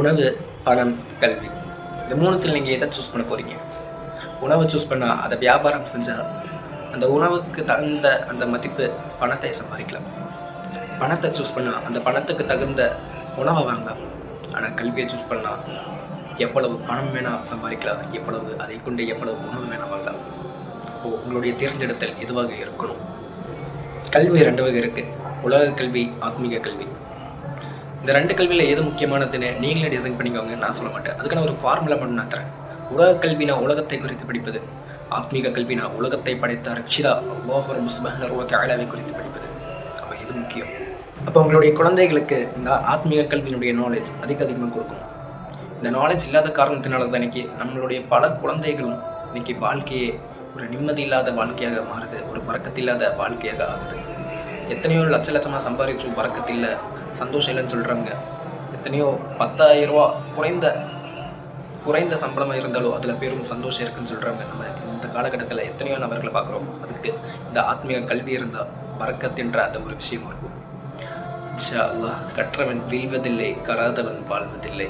உணவு பணம் கல்வி. இந்த மூணுத்தில் நீங்கள் எதை சூஸ் பண்ண போகிறீங்க உணவை சூஸ் பண்ணால் அதை வியாபாரம் செஞ்சால் அந்த உணவுக்கு தகுந்த அந்த மதிப்பு பணத்தை சம்பாதிக்கலாம். பணத்தை சூஸ் பண்ணால் அந்த பணத்துக்கு தகுந்த உணவை வாங்கலாம். ஆனால் கல்வியை சூஸ் பண்ணால் எவ்வளவு பணம் வேணால் சம்பாதிக்கலாம் எவ்வளவு அதை கொண்டு எவ்வளவு உணவு வேணால் வாங்கலாம். அப்போது உங்களுடைய தேர்ந்தெடுத்தல் எதுவாக இருக்கணும்? கல்வி ரெண்டு வகை இருக்குது உலக கல்வி ஆத்மீக கல்வி. இந்த ரெண்டு கல்வியில் எது முக்கியமானதுன்னு நீங்களே டிசைன் பண்ணிக்கோங்க நான் சொல்ல மாட்டேன். அதுக்கான ஒரு ஃபார்முலா மட்டும் நான் தரேன். உலக கல்வினா உலகத்தை குறித்து படிப்பது. ஆத்மீக கல்வினா உலகத்தை படைத்த ரக்ஷிதா. அல்லாஹர் முஸ்பஹர் தாலாவை குறித்து படிப்பது. அப்போ எது முக்கியம்? அப்போ உங்களுடைய குழந்தைகளுக்கு இந்த ஆத்மீக கல்வியினுடைய நாலேஜ் அதிக அதிகமாக கொடுக்கும். இந்த நாலேஜ் இல்லாத காரணத்தினால தான் இன்னைக்கு நம்மளுடைய பல குழந்தைகளும் இன்னைக்கு வாழ்க்கையே ஒரு நிம்மதி இல்லாத வாழ்க்கையாக மாறுது ஒரு பறக்கத்தில்லாத வாழ்க்கையாக ஆகுது. எத்தனையோ லட்ச லட்சமாக சம்பாதிச்சு பறக்கத்தில்லை சந்தோஷம் இல்லைன்னு சொல்கிறவங்க எத்தனையோ பத்தாயிரம் ரூபா குறைந்த குறைந்த சம்பளமாக இருந்தாலும் அதில் பெரும் சந்தோஷம் இருக்குன்னு சொல்கிறவங்க நம்ம இந்த காலகட்டத்தில் எத்தனையோ நபர்களை பார்க்குறோம். அதுக்கு இந்த ஆத்மீக கல்வி இருந்தால் பறக்கத்தின்ற அந்த ஒரு விஷயம் இருக்கும். இன்ஷா அல்லாஹ் கற்றவன் வீழ்வதில்லை கராதவன் வாழ்வதில்லை.